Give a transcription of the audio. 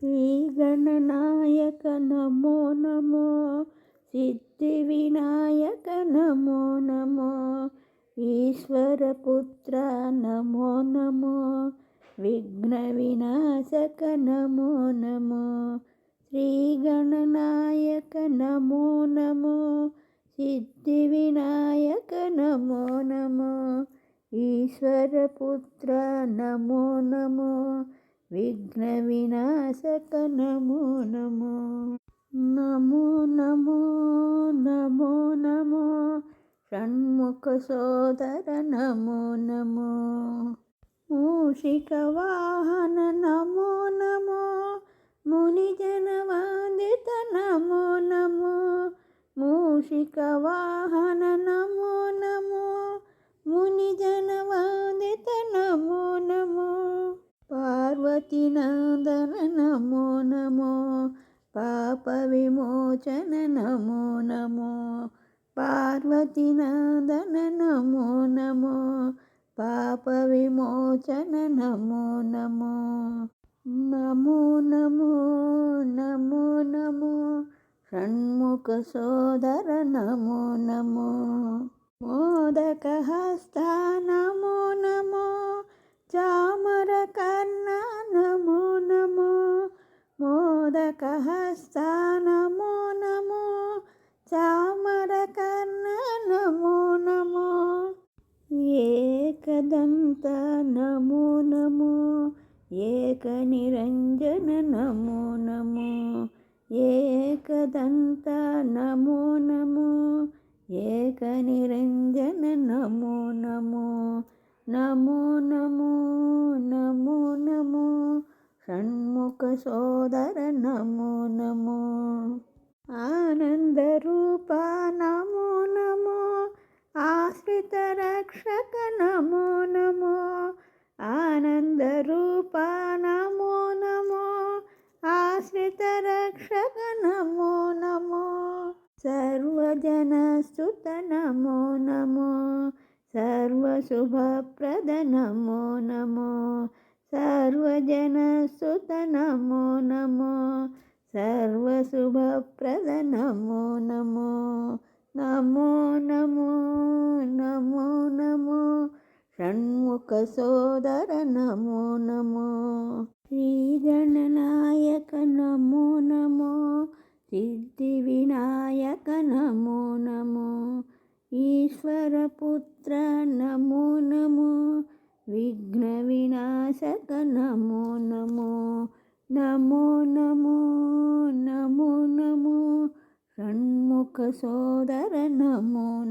శ్రీగణనాయక నమో నమో సిద్ధి వినాయక నమో నమో ఈశ్వరపుత్ర నమో నమో విఘ్న వినాశక నమో నమో శ్రీగణనాయక నమో నమో సిద్ధి వినాయక నమో నమో ఈశ్వరపుత్ర నమో నమో విఘ్న వినాశక నమో నమో నమో నమో నమో నమో షణ్ముఖ సోదర నమో నమో మూషిక వాహన నమో నమో మునిజన వందిత నమో నమో మూషిక వాహన పార్వతీనందన నమో నమో పాప విమోచన నమో నమో పార్వతీనందన నమో నమో పాప విమోచన నమో. నమో నమో నమో నమో నమో షణ్ముఖ సోదర నమో నమో. మోదక హస్త నమో మోదక హస్త నమో నమో చామర కర్ణ నమో నమో ఏకదంత నమో నమో ఏక నిరంజన నమో నమో ఏకదంత నమో నమో ఏక నిరంజన నమో నమో నమో నమో నమో నమో షణ్ముఖ సోదర నమో నమో ఆనందరూప నమో నమో ఆశ్రిత రక్షక నమో నమో ఆనందరూప నమో నమో ఆశ్రిత రక్షక నమో నమో सर्वजनस्तुत नमो नमो सर्वशुभप्रद नमो नमो సర్వజన సుత నమో నమో సర్వశుభ ప్రద నమో నమో నమో నమో నమో నమో షణ్ముఖ సోదర నమో నమో శ్రీగణనాయక నమో నమో సిద్ధి వినాయక నమో నమో ఈశ్వరపుత్ర నమో నమో नमो विघ्नविनाशक नमो नमो नमो नमो नमो नमो षण्मुखसोदर नमो